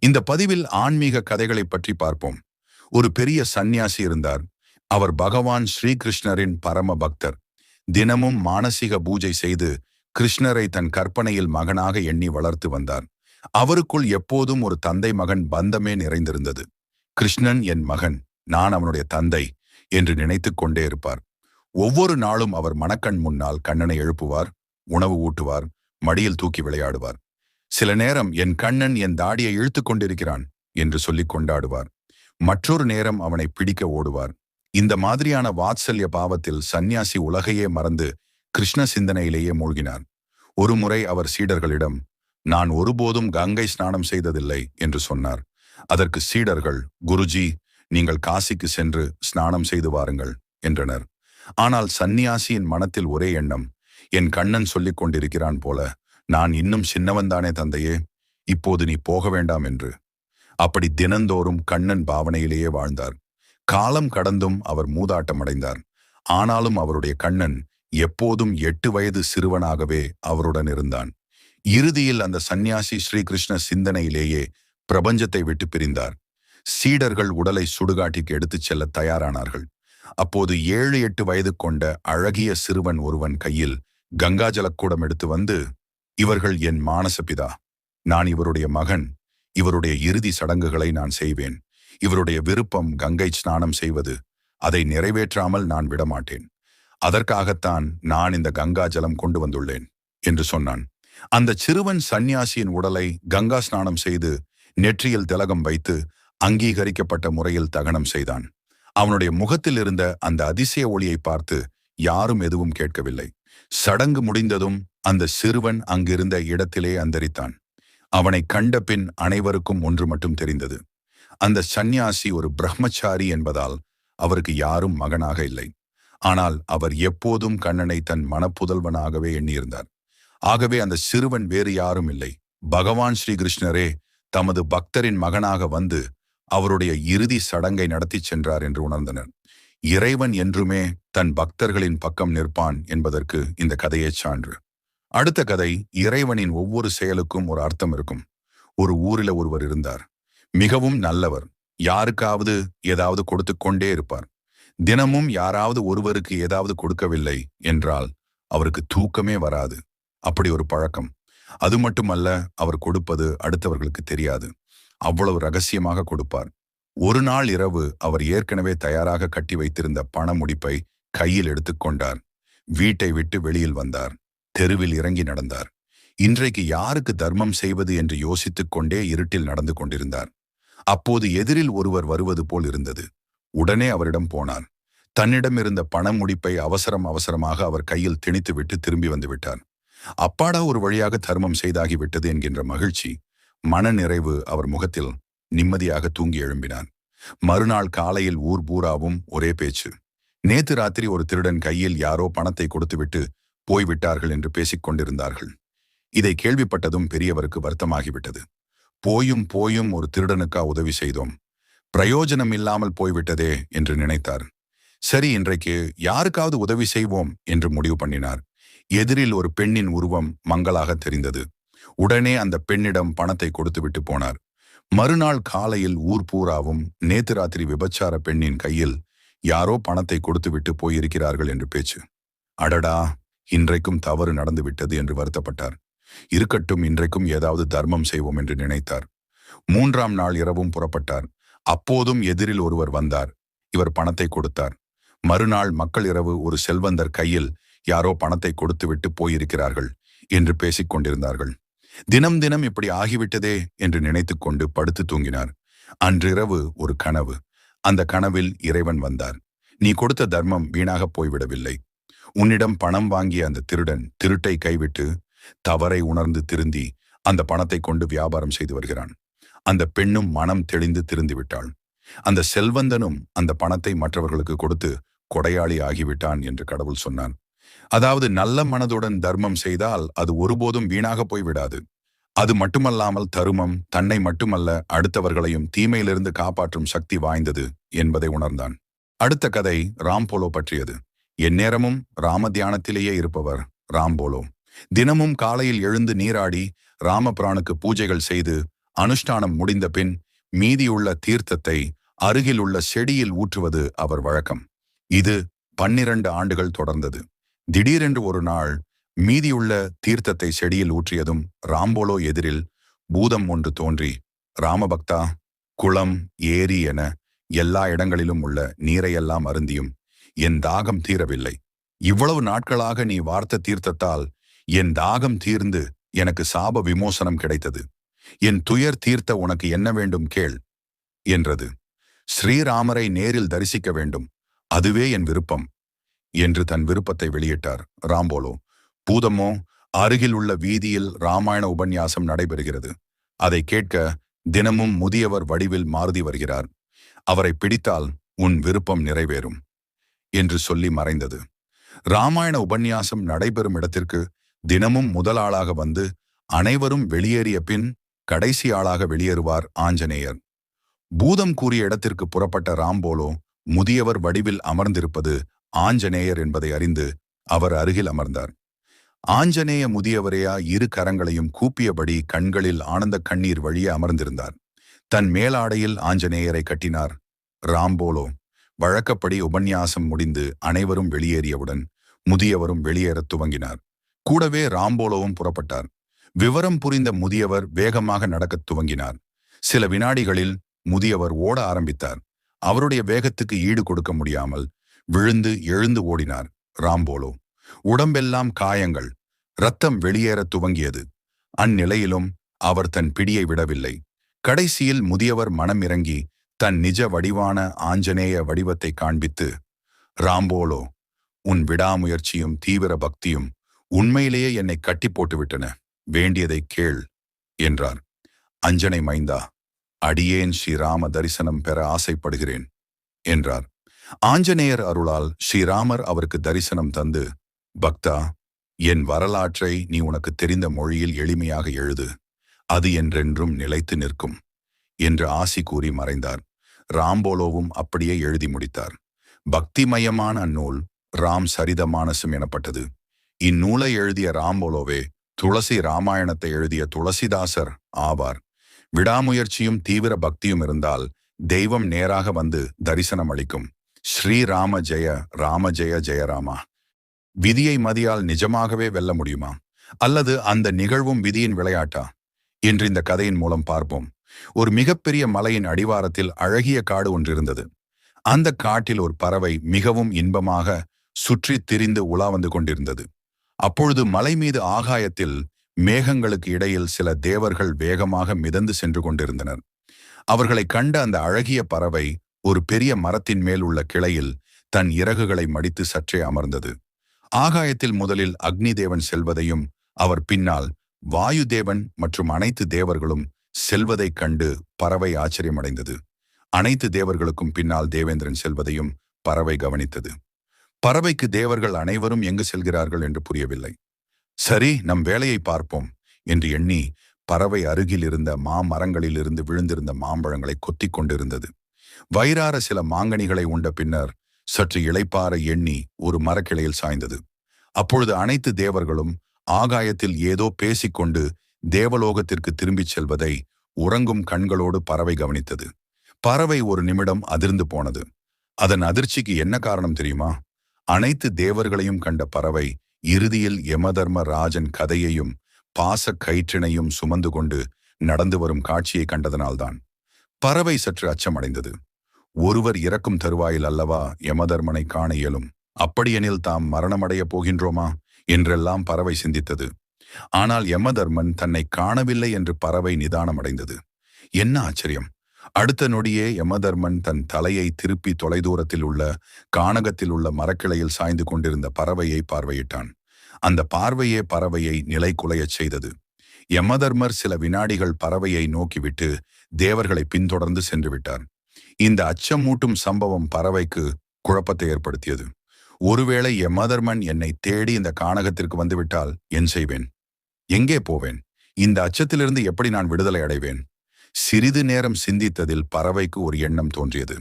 இந்த பதிவில் ஆன்மீக கதைகளை பற்றி பார்ப்போம். ஒரு பெரிய சந்நியாசி இருந்தார். அவர் பகவான் ஸ்ரீகிருஷ்ணரின் பரம பக்தர். தினமும் மானசீக பூஜை செய்து கிருஷ்ணரை தன் கற்பனையில் மகனாக எண்ணி வளர்த்து வந்தார். அவருக்குள் எப்போதும் ஒரு தந்தை மகன் பந்தமே நிறைந்திருந்தது. கிருஷ்ணன் என் மகன் நான் அவனுடைய தந்தை என்று நினைத்துக் கொண்டே இருப்பார். ஒவ்வொரு நாளும் அவர் மணக்கண் முன்னால் கண்ணனை எழுப்புவார் உணவு ஊட்டுவார் மடியில் தூக்கி விளையாடுவார். சில நேரம் என் கண்ணன் என் தாடியை இழுத்துக் கொண்டிருக்கிறான் என்று சொல்லிக் கொண்டாடுவார். மற்றொரு நேரம் அவனை பிடிக்க ஓடுவார். இந்த மாதிரியான வாத்சல்ய பாவத்தில் சந்நியாசி உலகையே மறந்து கிருஷ்ண சிந்தனையிலேயே மூழ்கினார். ஒருமுறை அவர் சீடர்களிடம் நான் ஒருபோதும் கங்கை ஸ்நானம் செய்ததில்லை என்று சொன்னார். அதற்கு சீடர்கள் குருஜி நீங்கள் காசிக்கு சென்று ஸ்நானம் செய்து வாருங்கள் என்றனர். ஆனால் சந்நியாசியின் மனத்தில் ஒரே எண்ணம் என் கண்ணன் சொல்லிக் கொண்டிருக்கிறான் போல நான் இன்னும் சின்னவன்தானே தந்தையே இப்போது நீ போக வேண்டாம் என்று. அப்படி தினந்தோறும் கண்ணன் பாவனையிலேயே வாழ்ந்தார். காலம் கடந்தும் அவர் மூதாட்டமடைந்தார். ஆனாலும் அவருடைய கண்ணன் எப்போதும் எட்டு வயது சிறுவனாகவே அவருடன் இருந்தான். இறுதியில் அந்த சந்நியாசி ஸ்ரீகிருஷ்ண சிந்தனையிலேயே பிரபஞ்சத்தை விட்டு பிரிந்தார். சீடர்கள் உடலை சுடுகாட்டிற்கு எடுத்துச் செல்ல தயாரானார்கள். அப்போது ஏழு எட்டு வயது கொண்ட அழகிய சிறுவன் ஒருவன் கையில் கங்காஜலக்கூடம் எடுத்து வந்து இவர்கள் என் மானசபிதா நான் இவருடைய மகன். இவருடைய இறுதி சடங்குகளை நான் செய்வேன். இவருடைய விருப்பம் கங்கை ஸ்நானம் செய்வது. அதை நிறைவேற்றாமல் நான் விடமாட்டேன். அதற்காகத்தான் நான் இந்த கங்கா ஜலம் கொண்டு வந்துள்ளேன் என்று சொன்னான். அந்த சிறுவன் சந்நியாசியின் உடலை கங்கா ஸ்நானம் செய்து நெற்றியில் திலகம் வைத்து அங்கீகரிக்கப்பட்ட முறையில் தகனம் செய்தான். அவனுடைய முகத்தில் இருந்த அந்த அதிசய ஒளியை பார்த்து யாரும் எதுவும் கேட்கவில்லை. சடங்கு முடிந்ததும் அந்த சிறுவன் அங்கிருந்த இடத்திலே அந்தரித்தான். அவனை கண்ட பின் அனைவருக்கும் ஒன்று மட்டும் தெரிந்தது. அந்த சந்நியாசி ஒரு பிரம்மச்சாரி என்பதால் அவருக்கு யாரும் மகனாக இல்லை. ஆனால் அவர் எப்போதும் கண்ணனை தன் மனப்புதல்வனாகவே எண்ணியிருந்தார். ஆகவே அந்த சிறுவன் வேறு யாரும் இல்லை. பகவான் ஸ்ரீகிருஷ்ணரே தமது பக்தரின் மகனாக வந்து அவருடைய இறுதி சடங்கை நடத்திச் சென்றார் என்று உணர்ந்தனர். இறைவன் என்றுமே தன் பக்தர்களின் பக்கம் நிற்பான் என்பதற்கு இந்த கதையே சான்று. அடுத்த கதை இறைவனின் ஒவ்வொரு செயலுக்கும் ஒரு அர்த்தம் இருக்கும். ஒரு ஊரில ஒருவர் இருந்தார். மிகவும் நல்லவர். யாருக்காவது ஏதாவது கொடுத்து கொண்டே இருப்பார். தினமும் யாராவது ஒருவருக்கு ஏதாவது கொடுக்கவில்லை என்றால் அவருக்கு தூக்கமே வராது. அப்படி ஒரு பழக்கம். அது மட்டுமல்ல அவர் கொடுப்பது அடுத்தவர்களுக்கு தெரியாது. அவ்வளவு ரகசியமாக கொடுப்பார். ஒரு நாள் இரவு அவர் ஏற்கனவே தயாராக கட்டி வைத்திருந்த பண முடிப்பை கையில் எடுத்துக்கொண்டார் வீட்டை விட்டு வெளியில் வந்தார். தெருவில் இறங்கி நடந்தார். இன்றைக்கு யாருக்கு தர்மம் செய்வது என்று யோசித்துக் கொண்டே இருட்டில் நடந்து கொண்டிருந்தார். அப்போது எதிரில் ஒருவர் வருவது போல் இருந்தது. உடனே அவரிடம் போனார். தன்னிடம் இருந்த பண முடிப்பை அவசரம் அவசரமாக அவர் கையில் திணித்துவிட்டு திரும்பி வந்துவிட்டார் அப்பாடா ஒரு வழியாக தர்மம் செய்தாகிவிட்டது என்கின்ற மகிழ்ச்சி மன நிறைவு அவர் முகத்தில் நிம்மதியாக தூங்கி எழும்பினான். மறுநாள் காலையில் ஊர் பூராவும் ஒரே பேச்சு. நேத்து ராத்திரி ஒரு திருடன் கையில் யாரோ பணத்தை கொடுத்துவிட்டு போய்விட்டார்கள் என்று பேசிக் கொண்டிருந்தார்கள். இதை கேள்விப்பட்டதும் பெரியவருக்கு வருத்தமாகிவிட்டது. போயும் போயும் ஒரு திருடனுக்கா உதவி செய்தோம். பிரயோஜனம் இல்லாமல் போய்விட்டதே என்று நினைத்தார். சரி இன்றைக்கு யாருக்காவது உதவி செய்வோம் என்று முடிவு பண்ணினார். எதிரில் ஒரு பெண்ணின் உருவம் மங்களாக தெரிந்தது. உடனே அந்த பெண்ணிடம் பணத்தை கொடுத்துவிட்டு போனார். மறுநாள் காலையில் ஊர் பூராவும் நேத்து ராத்திரி விபச்சார பெண்ணின் கையில் யாரோ பணத்தை கொடுத்துவிட்டு போயிருக்கிறார்கள் என்று பேச்சு. அடடா இன்றைக்கும் தவறு நடந்துவிட்டது என்று வருத்தப்பட்டார். இருக்கட்டும் இன்றைக்கும் ஏதாவது தர்மம் செய்வோம் என்று நினைத்தார். மூன்றாம் நாள் இரவும் புறப்பட்டார். அப்போதும் எதிரில் ஒருவர் வந்தார். இவர் பணத்தை கொடுத்தார். மறுநாள் மக்கள் இரவு ஒரு செல்வந்தர் கையில் யாரோ பணத்தை கொடுத்துவிட்டு போயிருக்கிறார்கள் என்று பேசிக் கொண்டிருந்தார்கள் தினம் தினம் இப்படி ஆகிவிட்டதே என்று நினைத்துக் கொண்டு படுத்து தூங்கினார். அன்றிரவு ஒரு கனவு. அந்த கனவில் இறைவன் வந்தார். நீ கொடுத்த தர்மம் வீணாக போய்விடவில்லை. உன்னிடம் பணம் வாங்கிய அந்த திருடன் திருட்டை கைவிட்டு தவறை உணர்ந்து திருந்தி அந்த பணத்தை கொண்டு வியாபாரம் செய்து வருகிறான். அந்த பெண்ணும் மனம் தெளிந்து திருந்து விட்டாள். அந்த செல்வந்தனும் அந்த பணத்தை மற்றவர்களுக்கு கொடுத்து கொடையாளி ஆகிவிட்டான் என்று கடவுள் சொன்னான். அதாவது நல்ல மனதுடன் தர்மம் செய்தால் அது ஒருபோதும் வீணாக போய்விடாது அது மட்டுமல்லாமல் தருமம் தன்னை மட்டுமல்ல அடுத்தவர்களையும் தீமையிலிருந்து காப்பாற்றும் சக்தி வாய்ந்தது என்பதை உணர்ந்தான். அடுத்த கதை ராம்போலோ பற்றியது. எந்நேரமும் ராம தியானத்திலேயே இருப்பவர் ராம்போலோ. தினமும் காலையில் எழுந்து நீராடி ராமபிரானுக்கு பூஜைகள் செய்து அனுஷ்டானம் முடிந்த பின் மீதியுள்ள தீர்த்தத்தை அருகில் உள்ள செடியில் ஊற்றுவது அவர் வழக்கம். இது பன்னிரண்டு ஆண்டுகள் தொடர்ந்தது. திடீரென்று ஒரு நாள் மீதியுள்ள தீர்த்தத்தை செடியில் ஊற்றியதும் ராம்போலோ எதிரில் பூதம் ஒன்று தோன்றி ராமபக்தா குளம் ஏரி என எல்லா இடங்களிலும் உள்ள நீரையெல்லாம் அருந்தியும் என் தாகம் தீரவில்லை. இவ்வளவு நாட்களாக நீ வார்த்த தீர்த்தத்தால் என் தாகம் தீர்ந்து எனக்கு சாப விமோசனம் கிடைத்தது. என் துயர் தீர்த்த உனக்கு என்ன வேண்டும் கேள் என்றது. ஸ்ரீராமரை நேரில் தரிசிக்க வேண்டும். அதுவே என் விருப்பம். என்று தன் விருப்பத்தை வெளியிட்டார். ராம்போலோ பூதமோ அருகில் உள்ள வீதியில் ராமாயண உபன்யாசம் நடைபெறுகிறது. அதை கேட்க தினமும் முதியவர் வடிவில் மாறுதி வருகிறார். அவரை பிடித்தால் உன் விருப்பம் நிறைவேறும் என்று சொல்லி மறைந்தது. ராமாயண உபன்யாசம் நடைபெறும் இடத்திற்கு தினமும் முதல் ஆளாக வந்து அனைவரும் வெளியேறிய பின் கடைசி ஆளாக வெளியேறுவார் ஆஞ்சநேயர். பூதம் கூறிய இடத்திற்கு புறப்பட்ட ராம்போலோ முதியவர் வடிவில் அமர்ந்திருப்பது ஆஞ்சநேயர் என்பதை அறிந்து அவர் அருகில் அமர்ந்தார். ஆஞ்சநேய முதியவரையா இரு கரங்களையும் கூப்பியபடி கண்களில் ஆனந்த கண்ணீர் வழிய அமர்ந்திருந்தார். தன் மேலாடையில் ஆஞ்சநேயரை கட்டினார். ராம்போலோ வழக்கப்படி உபன்யாசம் முடிந்து அனைவரும் வெளியேறியவுடன் முதியவரும் வெளியேறத் துவங்கினார். கூடவே ராம்போலோவும் புறப்பட்டார். விவரம் புரிந்த முதியவர் வேகமாக நடக்கத் துவங்கினார். சில வினாடிகளில் முதியவர் ஓட ஆரம்பித்தார். அவருடைய வேகத்துக்கு ஈடு கொடுக்க முடியாமல் விழுந்து எழுந்து ஓடினார் ராம்போலோ. உடம்பெல்லாம் காயங்கள். ரத்தம் வெளியேறத் துவங்கியது. அந்நிலையிலும் அவர் தன் பிடியை விடவில்லை. கடைசியில் முதியவர் மனம் இறங்கி தன் நிஜ வடிவான ஆஞ்சநேய வடிவத்தை காண்பித்து ராம்போலோ உன் விடாமுயற்சியும் தீவிர பக்தியும் உண்மையிலேயே என்னை கட்டி போட்டுவிட்டன. வேண்டியதை கேள் என்றார். அஞ்சனை மைந்தா அடியேன் ஸ்ரீராம தரிசனம் பெற ஆசைப்படுகிறேன் என்றார். ஆஞ்சநேயர் அருளால் ஸ்ரீராமர் அவருக்கு தரிசனம் தந்து பக்தா என் வரலாற்றை நீ உனக்கு தெரிந்த மொழியில் எளிமையாக எழுது அது என்றென்றும் நிலைத்து நிற்கும் என்று ஆசி கூறி மறைந்தார். ராம்போலோவும் அப்படியே எழுதி முடித்தார். பக்திமயமான அந்நூல் ராம் சரிதமானசம் எனப்பட்டது. இந்நூலை எழுதிய ராம்போலோவே துளசி ராமாயணத்தை எழுதிய துளசிதாசர் ஆவார். விடாமுயற்சியும் தீவிர பக்தியும் இருந்தால் தெய்வம் நேராக வந்து தரிசனம் அளிக்கும் ஸ்ரீராம ஜெய ராம ஜெய ஜெயராமா விதியை மதியால் நிஜமாகவே வெல்ல முடியுமா? அல்லது அந்த நிகழ்வும் விதியின் விளையாட்டா? என்று இந்த கதையின் மூலம் பார்ப்போம். ஒரு மிகப்பெரிய மலையின் அடிவாரத்தில் அழகிய காடு ஒன்றிருந்தது அந்த காட்டில் ஒரு பறவை மிகவும் இன்பமாக சுற்றி திரிந்து உலா வந்து கொண்டிருந்தது. அப்பொழுது மலை மீது ஆகாயத்தில் மேகங்களுக்கு இடையில் சில தேவர்கள் வேகமாக மிதந்து சென்று கொண்டிருந்தனர். அவர்களை கண்ட அந்த அழகிய பறவை ஒரு பெரிய மரத்தின் மேல் உள்ள கிளையில் தன் இறகுகளை மடித்து சற்றே அமர்ந்தது. ஆகாயத்தில் முதலில் அக்னி தேவன் செல்வதையும் அவர் பின்னால் வாயு தேவன் மற்றும் அனைத்து தேவர்களும் செல்வதைக் கண்டு பறவை ஆச்சரியமடைந்தது. அனைத்து தேவர்களுக்கும் பின்னால் தேவேந்திரன் செல்வதையும் பறவை கவனித்தது. பறவைக்கு தேவர்கள் அனைவரும் எங்கு செல்கிறார்கள் என்று புரியவில்லை. சரி நம் வேலையை பார்ப்போம் என்று எண்ணி பறவை அருகில் இருந்த மாமரங்களிலிருந்து விழுந்திருந்த மாம்பழங்களை கொத்திக் கொண்டிருந்தது. வயிறார சில மாங்கனிகளை உண்ட பின்னர் சற்று இளைப்பார எண்ணி ஒரு மரக்கிளையில் சாய்ந்தது. அப்பொழுது அனைத்து தேவர்களும் ஆகாயத்தில் ஏதோ பேசிக்கொண்டு தேவலோகத்திற்கு திரும்பிச் செல்வதை உறங்கும் கண்களோடு பறவை கவனித்தது. பறவை ஒரு நிமிடம் அதிர்ந்து போனது. அதன் அதிர்ச்சிக்கு என்ன காரணம் தெரியுமா? அனைத்து தேவர்களையும் கண்ட பறவை இறுதியில் யமதர்ம ராஜன் கதையையும் பாச கயிற்றினையும் சுமந்து கொண்டு நடந்து வரும் காட்சியை கண்டதனால்தான். பறவை சற்று அச்சமடைந்தது. ஒருவர் இறக்கும் தருவாயில் அல்லவா யமதர்மனை காண இயலும்? அப்படியெனில் தாம் மரணமடையப் போகின்றோமா? என்றெல்லாம் பறவை சிந்தித்தது. ஆனால் யமதர்மன் தன்னை காணவில்லை என்று பறவை நிதானமடைந்தது. என்ன ஆச்சரியம்! அடுத்த நொடியே யமதர்மன் தன் தலையை திருப்பி தொலைதூரத்தில் உள்ள கானகத்தில் உள்ள மரக்கிளையில் சாய்ந்து கொண்டிருந்த பறவையை பார்வையிட்டான். அந்த பார்வையே பறவையை நிலை குலையச் செய்தது. யமதர்மர் சில வினாடிகள் பறவையை நோக்கிவிட்டு தேவர்களை பின்தொடர்ந்து சென்று விட்டார். இந்த அச்சமூட்டும் சம்பவம் பறவைக்கு குழப்பத்தை ஏற்படுத்தியது. ஒருவேளை எமதர்மன் என்னை தேடி இந்த கானகத்திற்கு வந்துவிட்டால் என் செய்வேன். எங்கே போவேன்? இந்த அச்சத்திலிருந்து எப்படி நான் விடுதலை அடைவேன்? சிறிது நேரம் சிந்தித்ததில் பறவைக்கு ஒரு எண்ணம் தோன்றியது.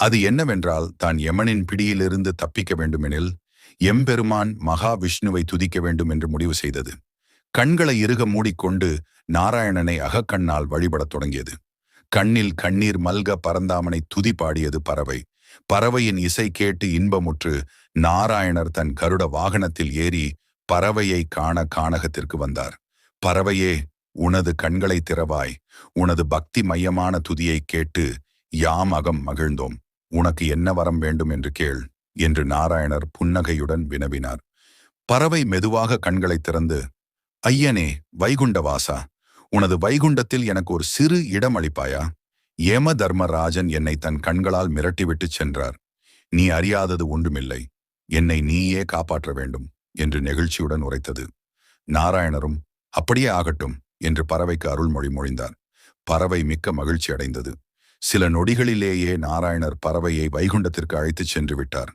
அது என்னவென்றால் தான் யமனின் பிடியிலிருந்து தப்பிக்க வேண்டுமெனில் எம்பெருமான் மகாவிஷ்ணுவை துதிக்க வேண்டும் என்று முடிவு செய்தது. கண்களை இறுக மூடிக்கொண்டு நாராயணனை அகக்கண்ணால் வழிபடத் தொடங்கியது. கண்ணில் கண்ணீர் மல்க பரந்தாமனை துதி பாடியது பறவை. பறவையின் இசை கேட்டு இன்பமுற்று நாராயணர் தன் கருட வாகனத்தில் ஏறி பறவையை காண காணகத்திற்கு வந்தார். பறவையே உனது கண்களை திறவாய். உனது பக்தி மையமான துதியை கேட்டு யாம் அகம் மகிழ்ந்தோம். உனக்கு என்ன வரம் வேண்டும் என்று கேள் என்று நாராயணர் புன்னகையுடன் வினவினார். பறவை மெதுவாக கண்களை திறந்து ஐயனே வைகுண்டவாசா உனது வைகுண்டத்தில் எனக்கு ஒரு சிறு இடம் அளிப்பாயா? ஏம தர்மராஜன் என்னை தன் கண்களால் மிரட்டிவிட்டுச் சென்றார். நீ அறியாதது ஒன்றுமில்லை. என்னை நீயே காப்பாற்ற வேண்டும் என்று நெகிழ்ச்சியுடன் உரைத்தது. நாராயணரும் அப்படியே ஆகட்டும் என்று பறவைக்கு அருள்மொழி மொழிந்தார். பறவை மிக்க மகிழ்ச்சி அடைந்தது. சில நொடிகளிலேயே நாராயணர் பறவையை வைகுண்டத்திற்கு அழைத்துச் சென்று விட்டார்.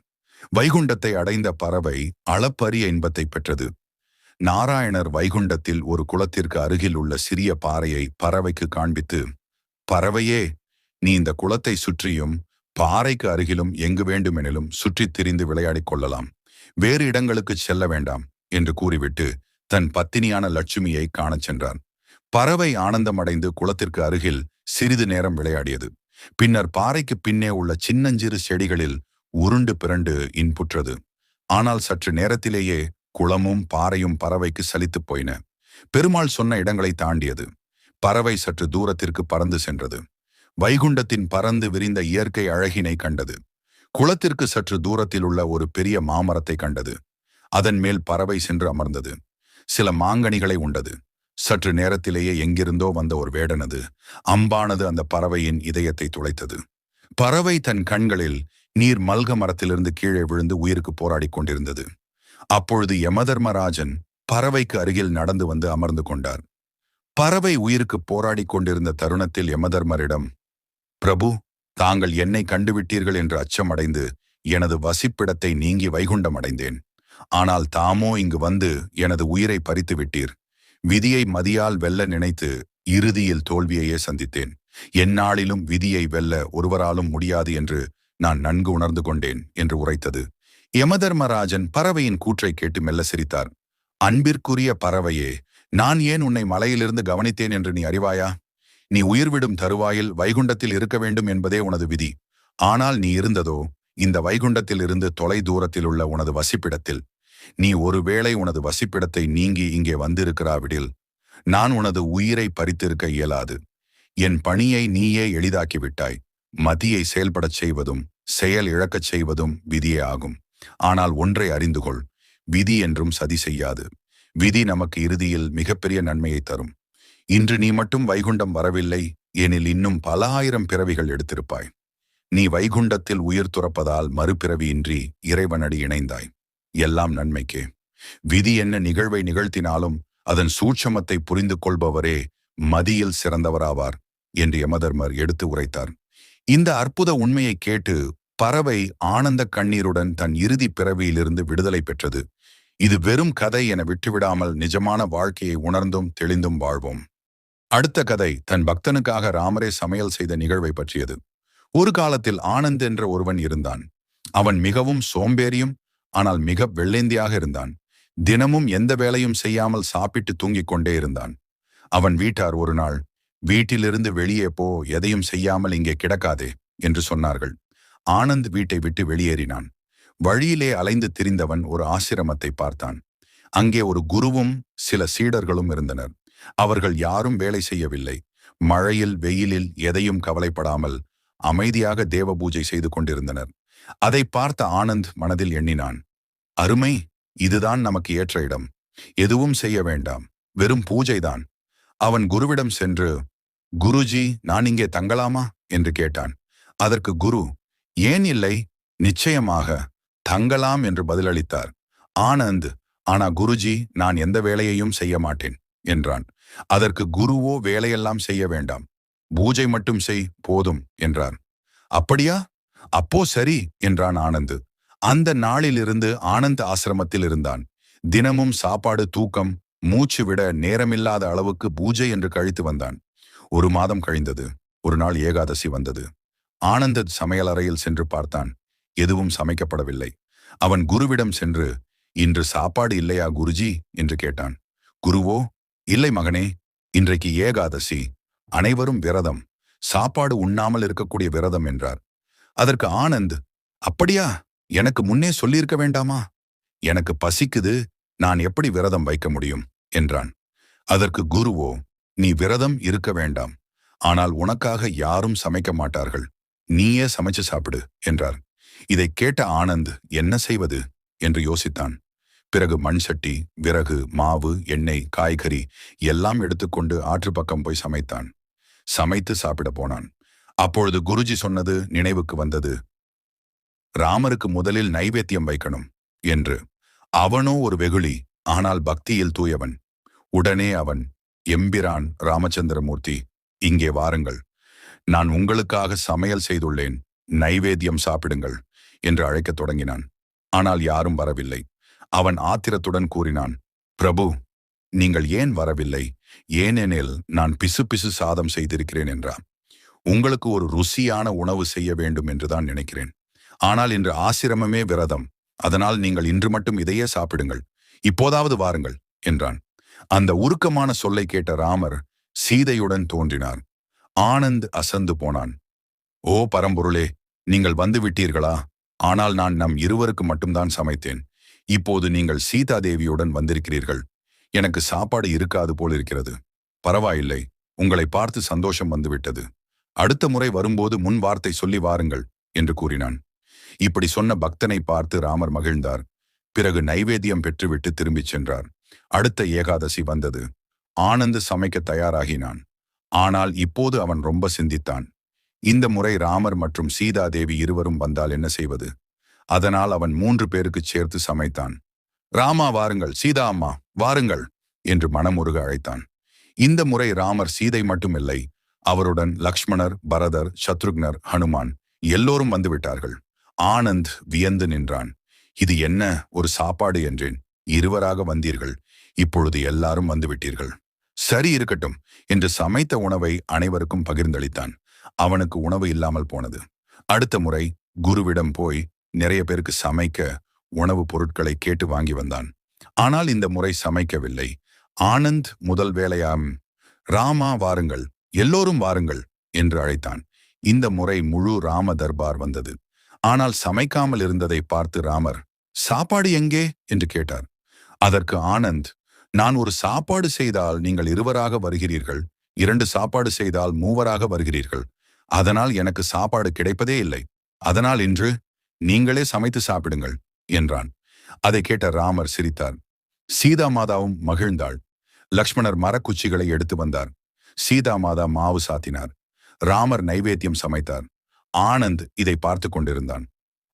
வைகுண்டத்தை அடைந்த பறவை அளப்பரிய இன்பத்தை பெற்றது. நாராயணர் வைகுண்டத்தில் ஒரு குளத்திற்கு அருகில் உள்ள சிறிய பாறையை பறவைக்கு காண்பித்து பறவையே நீ இந்த குளத்தை சுற்றியும் பாறைக்கு அருகிலும் எங்கு வேண்டுமெனிலும் சுற்றித் திரிந்து விளையாடிக் கொள்ளலாம். வேறு இடங்களுக்கு செல்ல வேண்டாம் என்று கூறிவிட்டு தன் பத்தினியான லட்சுமியை காணச் சென்றார் பறவை ஆனந்தமடைந்து குளத்திற்கு அருகில் சிறிது நேரம் விளையாடியது. பின்னர் பாறைக்கு பின்னே உள்ள சின்னஞ்சிறு செடிகளில் உருண்டு பிறண்டு இன்புற்றது. ஆனால் சற்று நேரத்திலேயே குளமும் பாறையும் பறவைக்கு சலித்துப் போயின. பெருமாள் சொன்ன இடங்களை தாண்டியது. பறவை சற்று தூரத்திற்கு பறந்து சென்றது. வைகுண்டத்தின் பறந்து விரிந்த இயற்கை அழகினை கண்டது. குளத்திற்கு சற்று தூரத்தில் உள்ள ஒரு பெரிய மாமரத்தை கண்டது. அதன் மேல் பறவை சென்று அமர்ந்தது. சில மாங்கனிகளை உண்டது. சற்று நேரத்திலேயே எங்கிருந்தோ வந்த ஒரு வேடனது. அம்பானது அந்த பறவையின் இதயத்தை துளைத்தது. பறவை தன் கண்களில் நீர் மல்க மரத்திலிருந்து கீழே விழுந்து உயிருக்கு போராடிக் கொண்டிருந்தது. அப்பொழுது யமதர்மராஜன் பறவைக்கு அருகில் நடந்து வந்து அமர்ந்து கொண்டார். பறவை உயிருக்கு போராடிக் கொண்டிருந்த தருணத்தில் யமதர்மரிடம் பிரபு தாங்கள் என்னை கண்டுவிட்டீர்கள் என்று அச்சமடைந்து எனது வசிப்பிடத்தை நீங்கி வைகுண்டம் அடைந்தேன் ஆனால் தாமோ இங்கு வந்து எனது உயிரை பறித்து விட்டீர். விதியை மதியால் வெல்ல நினைத்து இறுதியில் தோல்வியையே சந்தித்தேன். எந்நாளிலும் விதியை வெல்ல ஒருவராலும் முடியாது என்று நான் நன்கு உணர்ந்து கொண்டேன் என்று உரைத்தது. யமதர்மராஜன் பறவையின் கூற்றை கேட்டு மெல்ல சிரித்தார். அன்பிற்குரிய பறவையே நான் ஏன் உன்னை மலையிலிருந்து கவனித்தேன் என்று நீ அறிவாயா? நீ உயிர்விடும் தருவாயில் வைகுண்டத்தில் இருக்க வேண்டும் என்பதே உனது விதி. ஆனால் நீ இருந்ததோ இந்த வைகுண்டத்தில் இருந்து தொலை தூரத்தில் உள்ள உனது வசிப்பிடத்தில். நீ ஒருவேளை உனது வசிப்பிடத்தை நீங்கி இங்கே வந்திருக்கிறாவிடில் நான் உனது உயிரை பறித்திருக்க இயலாது. என் பணியை நீயே எளிதாக்கிவிட்டாய் மதியை செயல்படச் செய்வதும் செயல் இழக்கச் செய்வதும் விதியே ஆகும். ஆனால் ஒன்றை அறிந்து கொள் விதி என்றும் சதி செய்யாது. விதி நமக்கு இறுதியில் மிகப்பெரிய நன்மையை தரும். இன்று நீ மட்டும் வைகுண்டம் வரவில்லை எனில் இன்னும் பல ஆயிரம் பிறவிகள் எடுத்திருப்பாய். நீ வைகுண்டத்தில் உயிர் துறப்பதால் மறுபிறவியின்றி இறைவனடி இணைந்தாய். எல்லாம் நன்மைக்கே. விதி என்ன நிகழ்வை நிகழ்த்தினாலும் அதன் சூட்சமத்தை புரிந்து கொள்பவரே மதியில் சிறந்தவராவார் என்று யமதர்மர் எடுத்து உரைத்தார். இந்த அற்புத உண்மையை கேட்டு பறவை ஆனந்த கண்ணீருடன் தன் இறுதி பிறவியிலிருந்து விடுதலை பெற்றது. இது வெறும் கதை என விட்டுவிடாமல் நிஜமான வாழ்க்கையை உணர்ந்தும் தெளிந்தும் வாழ்வோம். அடுத்த கதை தன் பக்தனுக்காக ராமரே சமையல் செய்த நிகழ்வை பற்றியது. ஒரு காலத்தில் ஆனந்த் என்ற ஒருவன் இருந்தான். அவன் மிகவும் சோம்பேறியும் ஆனால் மிக வெள்ளேந்தியாக இருந்தான். தினமும் எந்த வேலையும் செய்யாமல் சாப்பிட்டு தூங்கிக் கொண்டே இருந்தான். அவன் வீட்டார் ஒரு நாள் வீட்டிலிருந்து வெளியே போ எதையும் செய்யாமல் இங்கே கிடக்காதே என்று சொன்னார்கள். ஆனந்த் வீட்டை விட்டு வெளியேறினான். வழியிலே அலைந்து திரிந்தவன் ஒரு ஆசிரமத்தை பார்த்தான். அங்கே ஒரு குருவும் சில சீடர்களும் இருந்தனர். அவர்கள் யாரும் வேலை செய்யவில்லை. மழையில் வெயிலில் எதையும் கவலைப்படாமல் அமைதியாக தேவ பூஜை செய்து கொண்டிருந்தனர். அதை பார்த்த ஆனந்த் மனதில் எண்ணினான் அருமை இதுதான் நமக்கு ஏற்ற இடம். எதுவும் செய்ய வேண்டாம். வெறும் பூஜைதான். அவன் குருவிடம் சென்று குருஜி நான் இங்கே தங்கலாமா? என்று கேட்டான். அதற்கு குரு ஏன் இல்லை? நிச்சயமாக தங்கலாம் என்று பதிலளித்தார். ஆனந்த் ஆனா குருஜி நான் எந்த வேலையையும் செய்ய மாட்டேன் என்றான். அதற்கு குருவோ வேலையெல்லாம் செய்ய வேண்டாம். பூஜை மட்டும் செய் போதும் என்றார். அப்படியா? அப்போ சரி என்றான் ஆனந்த். அந்த நாளிலிருந்து ஆனந்த் ஆசிரமத்தில் இருந்தான். தினமும் சாப்பாடு தூக்கம் மூச்சு விட நேரமில்லாத அளவுக்கு பூஜை என்று கழித்து வந்தான். ஒரு மாதம் கழிந்தது. ஒரு நாள் ஏகாதசி வந்தது. ஆனந்த் சமையலறையில் சென்று பார்த்தான். எதுவும் சமைக்கப்படவில்லை. அவன் குருவிடம் சென்று இன்று சாப்பாடு இல்லையா குருஜி? என்று கேட்டான். குருவோ இல்லை மகனே. இன்றைக்கு ஏகாதசி. அனைவரும் விரதம். சாப்பாடு உண்ணாமல் இருக்கக்கூடிய விரதம் என்றார். அதற்கு ஆனந்த் அப்படியா? எனக்கு முன்னே சொல்லியிருக்க வேண்டாமா? எனக்கு பசிக்குது. நான் எப்படி விரதம் வைக்க முடியும்? என்றான். அதற்கு குருவோ நீ விரதம் இருக்க வேண்டாம். ஆனால் உனக்காக யாரும் சமைக்க மாட்டார்கள். நீயே சமைச்சு சாப்பிடு என்றார். இதை கேட்ட ஆனந்த் என்ன செய்வது? என்று யோசித்தான். பிறகு மண் சட்டி விறகு மாவு எண்ணெய் காய்கறி எல்லாம் எடுத்துக்கொண்டு ஆற்று பக்கம் போய் சமைத்தான். சமைத்து சாப்பிட போனான். அப்பொழுது குருஜி சொன்னது நினைவுக்கு வந்தது. ராமருக்கு முதலில் நைவேத்தியம் வைக்கணும் என்று. அவனோ ஒரு வெகுளி ஆனால் பக்தியில் தூயவன். உடனே அவன் எம்பிரான் ராமச்சந்திரமூர்த்தி இங்கே வாருங்கள். நான் உங்களுக்காக சமையல் செய்துள்ளேன் நைவேத்தியம் சாப்பிடுங்கள் என்று அழைக்கத் தொடங்கினான். ஆனால் யாரும் வரவில்லை. அவன் ஆத்திரத்துடன் கூறினான் பிரபு நீங்கள் ஏன் வரவில்லை? ஏனெனில் நான் பிசு பிசு சாதம் செய்திருக்கிறேன் என்றான். உங்களுக்கு ஒரு ருசியான உணவு செய்ய வேண்டும் என்றுதான் நினைக்கிறேன். ஆனால் இன்று ஆசிரமமே விரதம். அதனால் நீங்கள் இன்று மட்டும் இதையே சாப்பிடுங்கள். இப்போதாவது வாருங்கள் என்றான். அந்த உருக்கமான சொல்லை கேட்ட ராமர் சீதையுடன் தோன்றினார். ஆனந்த் அசந்து போனான். ஓ பரம்பொருளே நீங்கள் வந்து விட்டீர்களா? ஆனால் நான் நம் இருவருக்கு மட்டும்தான் சமைத்தேன். இப்போது நீங்கள் சீதா தேவியுடன் வந்திருக்கிறீர்கள். எனக்கு சாப்பாடு இருக்காது போல் இருக்கிறது பரவாயில்லை உங்களை பார்த்து சந்தோஷம் வந்துவிட்டது. அடுத்த முறை வரும்போது முன் வார்த்தை சொல்லி வாருங்கள் என்று கூறினான். இப்படி சொன்ன பக்தனை பார்த்து ராமர் மகிழ்ந்தார். பிறகு நைவேத்தியம் பெற்றுவிட்டு திரும்பிச் சென்றார். அடுத்த ஏகாதசி வந்தது. ஆனந்து சமைக்க தயாராகினான். ஆனால் இப்போது அவன் ரொம்ப சிந்தித்தான். இந்த முறை ராமர் மற்றும் சீதா தேவி இருவரும் வந்தால் என்ன செய்வது? அதனால் அவன் மூன்று பேருக்கு சேர்த்து சமைத்தான். ராமா வாருங்கள். சீதா அம்மா வாருங்கள் என்று மனமுருக அழைத்தான். இந்த முறை ராமர் சீதை மட்டுமில்லை அவருடன் லக்ஷ்மணர் பரதர் சத்ருக்னர் ஹனுமான் எல்லோரும் வந்துவிட்டார்கள் ஆனந்த் வியந்து நின்றான். இது என்ன ஒரு சாப்பாடு என்றேன். இருவராக வந்தீர்கள். இப்பொழுது எல்லாரும் வந்துவிட்டீர்கள் சரி இருக்கட்டும் என்று சமைத்த உணவை அனைவருக்கும் பகிர்ந்தளித்தான். அவனுக்கு உணவு இல்லாமல் போனது. அடுத்த முறை குருவிடம் போய் நிறைய பேருக்கு சமைக்க உணவுப் பொருட்களை கேட்டு வாங்கி வந்தான். ஆனால் இந்த முறை சமைக்கவில்லை. ஆனந்த் முதல் வேலையாம் ராமா வாருங்கள் எல்லோரும் வாருங்கள் என்று அழைத்தான். இந்த முறை முழு ராம தர்பார் வந்தது. ஆனால் சமைக்காமல் இருந்ததை பார்த்து ராமர் சாப்பாடு எங்கே? என்று கேட்டார். அதற்கு ஆனந்த் நான் ஒரு சாப்பாடு செய்தால் நீங்கள் இருவராக வருகிறீர்கள் இரண்டு சாப்பாடு செய்தால் மூவராக வருகிறீர்கள். அதனால் எனக்கு சாப்பாடு கிடைப்பதே இல்லை. அதனால் இன்று நீங்களே சமைத்து சாப்பிடுங்கள் என்றான். அதை கேட்ட ராமர் சிரித்தார். சீதா மாதாவும் மகிழ்ந்தாள். லக்ஷ்மணர் மரக்குச்சிகளை எடுத்து வந்தார். சீதா மாதா மாவு சாத்தினார். ராமர் நைவேத்தியம் சமைத்தார். ஆனந்த் இதை பார்த்து கொண்டிருந்தான்.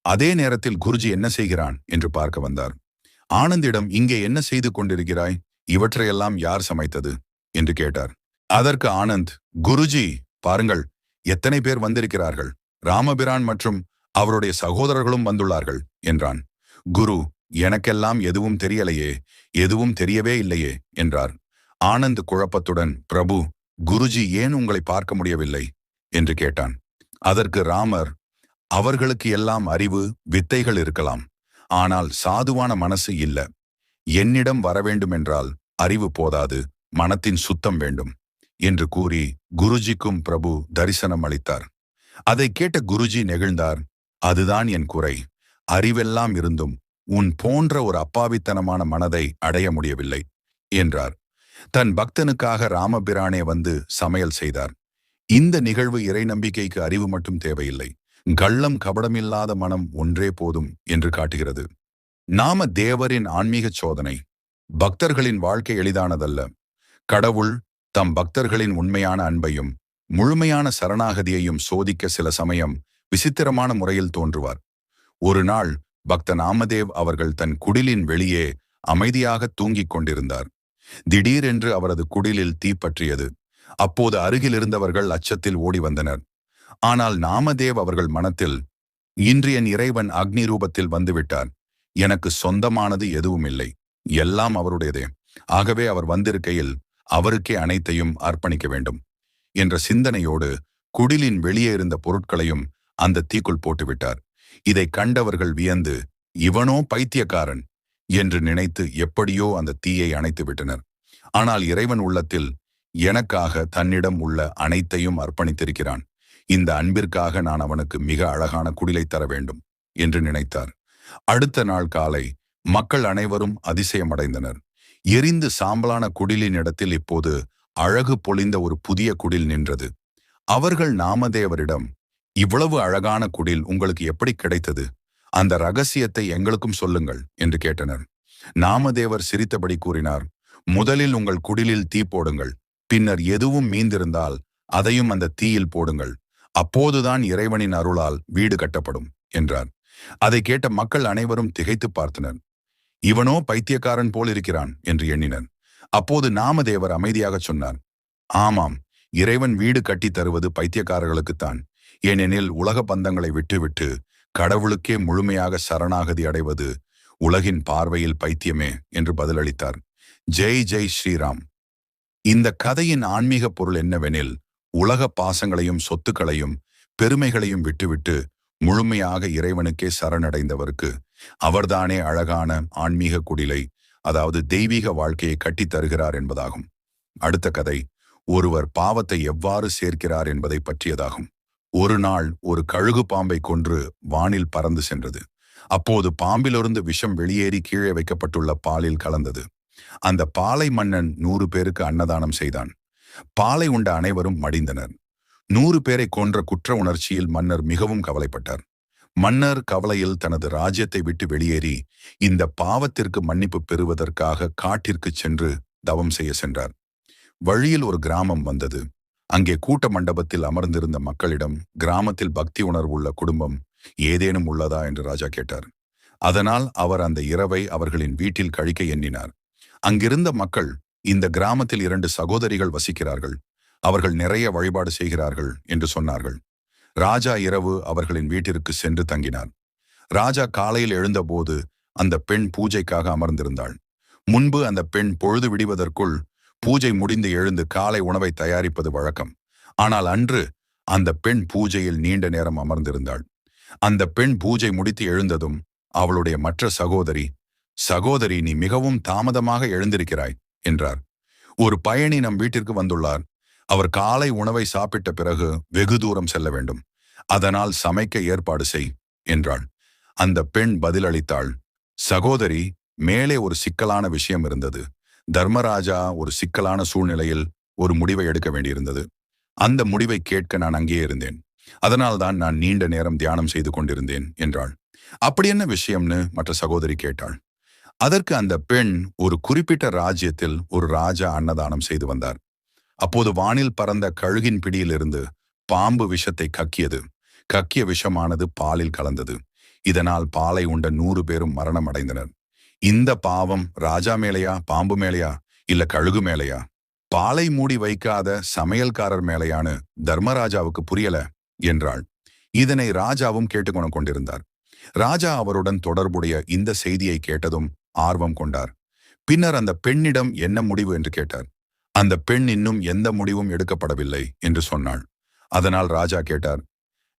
அதே நேரத்தில் குருஜி என்ன செய்கிறான்? என்று பார்க்க வந்தார். ஆனந்திடம் இங்கே என்ன செய்து கொண்டிருக்கிறாய்? இவற்றையெல்லாம் யார் சமைத்தது? என்று கேட்டார். அதற்கு ஆனந்த் குருஜி பாருங்கள் எத்தனை பேர் வந்திருக்கிறார்கள்? ராமபிரான் மற்றும் அவருடைய சகோதரர்களும் வந்துள்ளார்கள் என்றான். குரு எனக்கெல்லாம் எதுவும் தெரியலையே எதுவும் தெரியவே இல்லையே என்றார். ஆனந்த் குழப்பத்துடன் பிரபு குருஜி ஏன் உங்களை பார்க்க முடியவில்லை? என்று கேட்டான். அதற்கு ராமர் அவர்களுக்கு எல்லாம் அறிவு வித்தைகள் இருக்கலாம். ஆனால் சாதுவான மனசு இல்ல. என்னிடம் வரவேண்டுமென்றால் அறிவு போதாது மனத்தின் சுத்தம் வேண்டும் என்று கூறி குருஜிக்கும் பிரபு தரிசனம் அளித்தார். அதை கேட்ட குருஜி நெகிழ்ந்தார் அதுதான் என் குறை. அறிவெல்லாம் இருந்தும் உன் போன்ற ஒரு அப்பாவித்தனமான மனதை அடைய முடியவில்லை என்றார். தன் பக்தனுக்காக ராமபிரானே வந்து சமையல் செய்தார். இந்த நிகழ்வு இறை நம்பிக்கைக்கு அறிவு மட்டும் தேவையில்லை. கள்ளம் கபடமில்லாத மனம் ஒன்றே போதும் என்று காட்டுகிறது. நாம தேவரின் ஆன்மீக சோதனை பக்தர்களின் வாழ்க்கை எளிதானதல்ல. கடவுள் தம் பக்தர்களின் உண்மையான அன்பையும் முழுமையான சரணாகதியையும் சோதிக்க சில சமயம் விசித்திரமான முறையில் தோன்றுவார். ஒரு நாள் பக்த நாமதேவ் அவர்கள் தன் குடிலின் வெளியே அமைதியாக தூங்கிக் கொண்டிருந்தார். திடீரென்று அவரது குடிலில் தீப்பற்றியது அப்போது அருகில் இருந்தவர்கள் அச்சத்தில் ஓடி வந்தனர். ஆனால் நாமதேவ் அவர்கள் மனத்தில் இன்று என் இறைவன் அக்னி ரூபத்தில் வந்துவிட்டார் எனக்கு சொந்தமானது எதுவும் இல்லை. எல்லாம் அவருடையதே. ஆகவே அவர் வந்திருக்கையில் அவருக்கே அனைத்தையும் அர்ப்பணிக்க வேண்டும் என்ற சிந்தனையோடு குடிலின் வெளியே இருந்த பொருட்களையும் அந்த தீக்குள் போட்டுவிட்டார். இதை கண்டவர்கள் வியந்து இவனோ பைத்தியக்காரன் என்று நினைத்து எப்படியோ அந்த தீயை அணைத்து விட்டனர். ஆனால் இறைவன் உள்ளத்தில் எனக்காக தன்னிடம் உள்ள அனைத்தையும் அர்ப்பணித்திருக்கிறான். இந்த அன்பிற்காக நான் அவனுக்கு மிக அழகான குடிலை தர வேண்டும் என்று நினைத்தார். அடுத்த நாள் காலை மக்கள் அனைவரும் அதிசயமடைந்தனர். எரிந்து சாம்பலான குடிலின் இடத்தில் இப்போது அழகு பொழிந்த ஒரு புதிய குடில் நின்றது. அவர்கள் நாமதேவரிடம் இவ்வளவு அழகான குடில் உங்களுக்கு எப்படி கிடைத்தது? அந்த ரகசியத்தை எங்களுக்கும் சொல்லுங்கள் என்று கேட்டனர். நாமதேவர் சிரித்தபடி கூறினார் முதலில் உங்கள் குடிலில் தீ போடுங்கள். பின்னர் எதுவும் மீந்திருந்தால் அதையும் அந்த தீயில் போடுங்கள். அப்போதுதான் இறைவனின் அருளால் வீடு கட்டப்படும் என்றார். அதை கேட்ட மக்கள் அனைவரும் திகைத்து பார்த்தனர். இவனோ பைத்தியக்காரன் போல் இருக்கிறான் என்று எண்ணினர். அப்போது நாமதேவர் அமைதியாக சொன்னார் ஆமாம் இறைவன் வீடு கட்டித் தருவது பைத்தியக்காரர்களுக்குத்தான் ஏனெனில் உலக பந்தங்களை விட்டுவிட்டு கடவுளுக்கே முழுமையாக சரணாகதி அடைவது உலகின் பார்வையில் பைத்தியமே என்று பதிலளித்தார். ஜெய் ஜெய் ஸ்ரீராம். இந்த கதையின் ஆன்மீக பொருள் என்னவெனில் உலக பாசங்களையும் சொத்துக்களையும் பெருமைகளையும் விட்டுவிட்டு முழுமையாக இறைவனுக்கே சரணடைந்தவருக்கு அவர்தானே அழகான ஆன்மீக குடிலை அதாவது தெய்வீக வாழ்க்கையை கட்டித் தருகிறார் என்பதாகும். அடுத்த கதை ஒருவர் பாவத்தை எவ்வாறு சேர்க்கிறார் என்பதை பற்றியதாகும். ஒரு நாள் ஒரு கழுகு பாம்பை கொன்று வானில் பறந்து சென்றது. அப்போது பாம்பிலிருந்து விஷம் வெளியேறி கீழே வைக்கப்பட்டுள்ள பாலில் கலந்தது. அந்த பாலை மன்னன் நூறு பேருக்கு அன்னதானம் செய்தான். பாலை உண்ட அனைவரும் மடிந்தனர். நூறு பேரை கொன்ற குற்ற உணர்ச்சியில் மன்னர் மிகவும் கவலைப்பட்டார். மன்னர் கவலையில் தனது ராஜ்யத்தை விட்டு வெளியேறி இந்த பாவத்திற்கு மன்னிப்பு பெறுவதற்காக காட்டிற்கு சென்று தவம் செய்ய சென்றார். வழியில் ஒரு கிராமம் வந்தது. அங்கே கூட்ட மண்டபத்தில் அமர்ந்திருந்த மக்களிடம் கிராமத்தில் பக்தி உணர்வுள்ள குடும்பம் ஏதேனும் உள்ளதா என்று ராஜா கேட்டார். அதனால் அவர் அந்த இரவை அவர்களின் வீட்டில் கழிக்க எண்ணினார். அங்கிருந்த மக்கள் இந்த கிராமத்தில் இரண்டு சகோதரிகள் வசிக்கிறார்கள். அவர்கள் நிறைய வழிபாடு செய்கிறார்கள் என்று சொன்னார்கள். ராஜா இரவு அவர்களின் வீட்டிற்கு சென்று தங்கினார். ராஜா காலையில் எழுந்தபோது அந்த பெண் பூஜைக்காக அமர்ந்திருந்தாள். முன்பு அந்த பெண் பொழுது விடுவதற்குள் பூஜை முடிந்து எழுந்து காலை உணவை தயாரிப்பது வழக்கம். ஆனால் அன்று அந்த பெண் பூஜையில் நீண்ட நேரம் அமர்ந்திருந்தாள். அந்த பெண் பூஜை முடித்து எழுந்ததும் அவளுடைய மற்ற சகோதரி சகோதரி நீ மிகவும் தாமதமாக எழுந்திருக்கிறாய் என்றார். ஒரு பயணி நம் வீட்டிற்கு வந்துள்ளார். அவர் காலை உணவை சாப்பிட்ட பிறகு வெகு தூரம் செல்ல வேண்டும். அதனால் சமைக்க ஏற்பாடு செய் என்றாள். அந்த பெண் பதிலளித்தாள். சகோதரி மேலே ஒரு சிக்கலான விஷயம் இருந்தது. தர்மராஜா ஒரு சிக்கலான சூழ்நிலையில் ஒரு முடிவை எடுக்க வேண்டியிருந்தது. அந்த முடிவை கேட்க நான் அங்கே இருந்தேன். அதனால்தான் நான் நீண்ட நேரம் தியானம் செய்து கொண்டிருந்தேன் என்றாள். அப்படி என்ன விஷயம்னு? மற்ற சகோதரி கேட்டாள். அதற்கு அந்த பெண் ஒரு குறிப்பிட்ட ராஜ்யத்தில் ஒரு ராஜா அன்னதானம் செய்து வந்தார். அப்போது வானில் பறந்த கழுகின் பிடியிலிருந்து பாம்பு விஷத்தை கக்கியது. கக்கிய விஷமானது பாலில் கலந்தது. இதனால் பாலை உண்ட நூறு பேரும் மரணம் அடைந்தனர் இந்த பாவம் ராஜா மேலையா பாம்பு மேலையா இல்ல கழுகு மேலையா? பாலை மூடி வைக்காத சமையல்காரர் மேலையான்னு தர்மராஜாவுக்கு புரியல என்றாள். இதனை ராஜாவும் கேட்டுக்கொண கொண்டிருந்தார். ராஜா அவருடன் தொடர்புடைய இந்த செய்தியை கேட்டதும் ஆர்வம் கொண்டார். பின்னர் அந்த பெண்ணிடம் என்ன முடிவு என்று கேட்டார். அந்த பெண் இன்னும் எந்த முடிவும் எடுக்கப்படவில்லை என்று சொன்னாள். அதனால் ராஜா கேட்டார்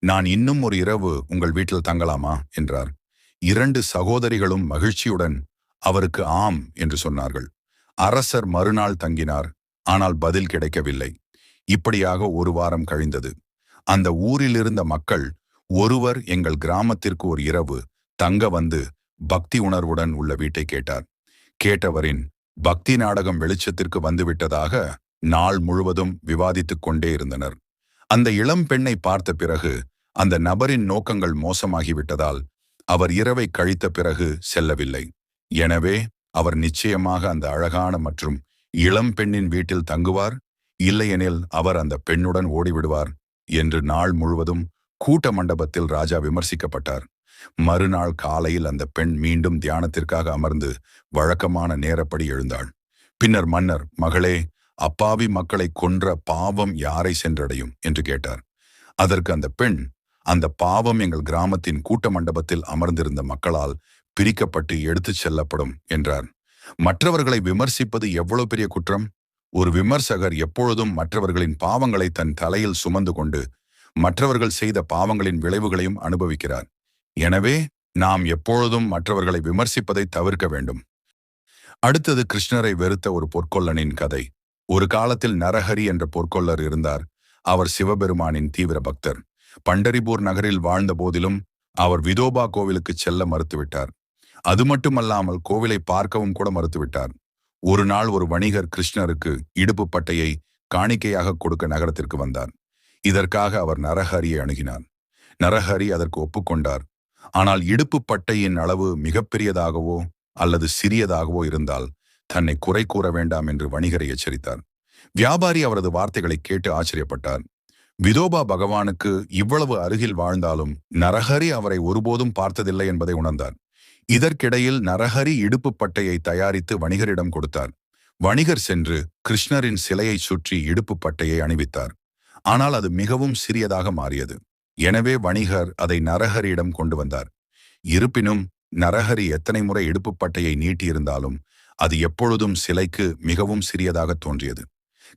நான் இன்னும் ஒரு இரவு உங்கள் வீட்டில் தங்கலாமா? என்றார். இரண்டு சகோதரிகளும் மகிழ்ச்சியுடன் அவருக்கு ஆம் என்று சொன்னார்கள். அரசர் மறுநாள் தங்கினார் ஆனால் பதில் கிடைக்கவில்லை. இப்படியாக ஒரு வாரம் கழிந்தது. அந்த ஊரிலிருந்த மக்கள் ஒருவர் எங்கள் கிராமத்திற்கு ஒரு இரவு தங்க வந்து பக்தி உணர்வுடன் உள்ள வீட்டை கேட்டார். கேட்டவரின் பக்தி நாடகம் வெளிச்சத்திற்கு வந்துவிட்டதாக நாள் முழுவதும் விவாதித்துக் கொண்டே இருந்தனர். அந்த இளம் பெண்ணை பார்த்த பிறகு அந்த நபரின் நோக்கங்கள் மோசமாகிவிட்டதால் அவர் இரவை கழித்த பிறகு செல்லவில்லை. எனவே அவர் நிச்சயமாக அந்த அழகான மற்றும் இளம் பெண்ணின் வீட்டில் தங்குவார் இல்லையெனில் அவர் அந்த பெண்ணுடன் ஓடிவிடுவார் என்று நாள் முழுவதும் கூட்ட மண்டபத்தில் ராஜா விமர்சிக்கப்பட்டார். மறுநாள் காலையில் அந்த பெண் மீண்டும் தியானத்திற்காக அமர்ந்து வழக்கமான நேரப்படி எழுந்தாள். பின்னர் மன்னர் மகளே அப்பாவி மக்களை கொன்ற பாவம் யாரை சென்றடையும்? என்று கேட்டார். அதற்கு அந்த பெண் அந்த பாவம் எங்கள் கிராமத்தின் கூட்ட மண்டபத்தில் அமர்ந்திருந்த மக்களால் பிரிக்கப்பட்டு எடுத்துச் செல்லப்படும் என்றார். மற்றவர்களை விமர்சிப்பது எவ்வளவு பெரிய குற்றம்? ஒரு விமர்சகர் எப்பொழுதும் மற்றவர்களின் பாவங்களை தன் தலையில் சுமந்து கொண்டு மற்றவர்கள் செய்த பாவங்களின் விளைவுகளையும் அனுபவிக்கிறார். எனவே நாம் எப்பொழுதும் மற்றவர்களை விமர்சிப்பதை தவிர்க்க வேண்டும். அடுத்தது கிருஷ்ணரை வெறுத்த ஒரு பொற்கொல்லனின் கதை. ஒரு காலத்தில் நரஹரி என்ற பொற்கொல்லர் இருந்தார். அவர் சிவபெருமானின் தீவிர பக்தர். பண்டரிபூர் நகரில் வாழ்ந்த போதிலும் அவர் விதோபா கோவிலுக்கு செல்ல மறுத்துவிட்டார். அது மட்டுமல்லாமல் கோவிலை பார்க்கவும் கூட மறுத்துவிட்டார். ஒரு நாள் ஒரு வணிகர் கிருஷ்ணருக்கு இடுப்பு பட்டையை காணிக்கையாக கொடுக்க நகரத்திற்கு வந்தார். இதற்காக அவர் நரஹரியை அணுகினார். நரஹரி அதற்கு ஒப்புக்கொண்டார். ஆனால் இடுப்பு பட்டையின் அளவு மிகப்பெரியதாகவோ அல்லது சிறியதாகவோ இருந்தால் தன்னை குறை கூற வேண்டாம் என்று வணிகரை எச்சரித்தார். வியாபாரி அவரது வார்த்தைகளை கேட்டு ஆச்சரியப்பட்டார். விதோபா பகவானுக்கு இவ்வளவு அருகில் வாழ்ந்தாலும் நரஹரி அவரை ஒருபோதும் பார்த்ததில்லை என்பதை உணர்ந்தார். இதற்கிடையில் நரஹரி இடுப்பு பட்டையை தயாரித்து வணிகரிடம் கொடுத்தார். வணிகர் சென்று கிருஷ்ணரின் சிலையை சுற்றி இடுப்பு பட்டையை அணிவித்தார். ஆனால் அது மிகவும் சிறியதாக மாறியது. எனவே வணிகர் அதை நரஹரியிடம் கொண்டு வந்தார். இருப்பினும் நரஹரி எத்தனை முறை இடுப்பு பட்டையை நீட்டியிருந்தாலும் அது எப்பொழுதும் சிலைக்கு மிகவும் சிறியதாக தோன்றியது.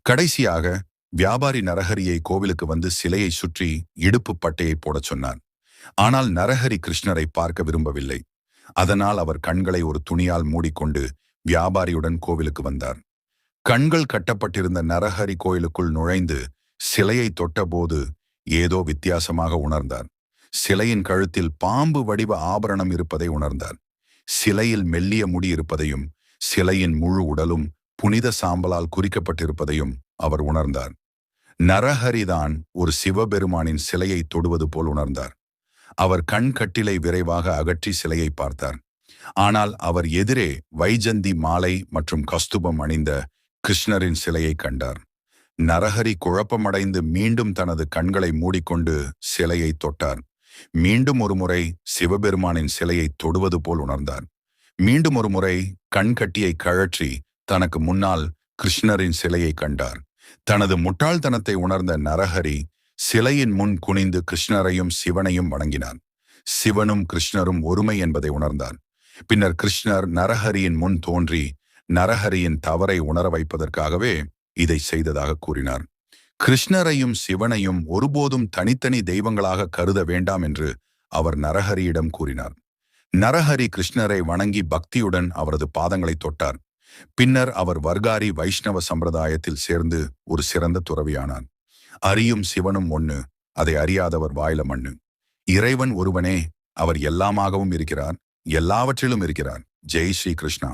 கடைசியாக வியாபாரி நரஹரியை கோவிலுக்கு வந்து சிலையை சுற்றி இடுப்பு பட்டையை போடச் சொன்னார். ஆனால் நரஹரி கிருஷ்ணரை பார்க்க விரும்பவில்லை. அதனால் அவர் கண்களை ஒரு துணியால் மூடிக்கொண்டு வியாபாரியுடன் கோவிலுக்கு வந்தார். கண்கள் கட்டப்பட்டிருந்த நரஹரி கோயிலுக்குள் நுழைந்து சிலையை தொட்டபோது ஏதோ வித்தியாசமாக உணர்ந்தார். சிலையின் கழுத்தில் பாம்பு வடிவ ஆபரணம் இருப்பதை உணர்ந்தார். சிலையில் மெல்லிய முடி இருப்பதையும் சிலையின் முழு உடலும் புனித சாம்பலால் குறிக்கப்பட்டிருப்பதையும் அவர் உணர்ந்தார். நரஹரிதான் ஒரு சிவபெருமானின் சிலையை தொடுவது போல் உணர்ந்தார். அவர் கண் கட்டிலை விரைவாக அகற்றி சிலையை பார்த்தார். ஆனால் அவர் எதிரே வைஜந்தி மாலை மற்றும் கஸ்துபம் அணிந்த கிருஷ்ணரின் சிலையை கண்டார். நரஹரி குழப்பமடைந்து மீண்டும் தனது கண்களை மூடிக்கொண்டு சிலையை தொட்டார். மீண்டும் ஒருமுறை சிவபெருமானின் சிலையை தொடுவது போல் உணர்ந்தார். மீண்டும் ஒருமுறை கண்கட்டியை கழற்றி தனக்கு முன்னால் கிருஷ்ணரின் சிலையை கண்டார். தனது முட்டாள்தனத்தை உணர்ந்த நரஹரி சிலையின் முன் குனிந்து கிருஷ்ணரையும் சிவனையும் வணங்கினார் சிவனும் கிருஷ்ணரும் ஒருமை என்பதை உணர்ந்தார். பின்னர் கிருஷ்ணர் நரஹரியின் முன் தோன்றி நரஹரியின் தவறை உணர வைப்பதற்காகவே இதை செய்ததாக கூறினார். கிருஷ்ணரையும் சிவனையும் ஒருபோதும் தனித்தனி தெய்வங்களாக கருத வேண்டாம் என்று அவர் நரஹரியிடம் கூறினார். நரஹரி கிருஷ்ணரை வணங்கி பக்தியுடன் அவரது பாதங்களை தொட்டார். பின்னர் அவர் வர்காரி வைஷ்ணவ சம்பிரதாயத்தில் சேர்ந்து ஒரு சிறந்த துறவியானார். அறியும் சிவனும் ஒண்ணு அதை அறியாதவர் வாயில மண்ணு. இறைவன் ஒருவனே அவர் எல்லாமாகவும் இருக்கிறார் எல்லாவற்றிலும் இருக்கிறார். ஜெய் ஸ்ரீ கிருஷ்ணா.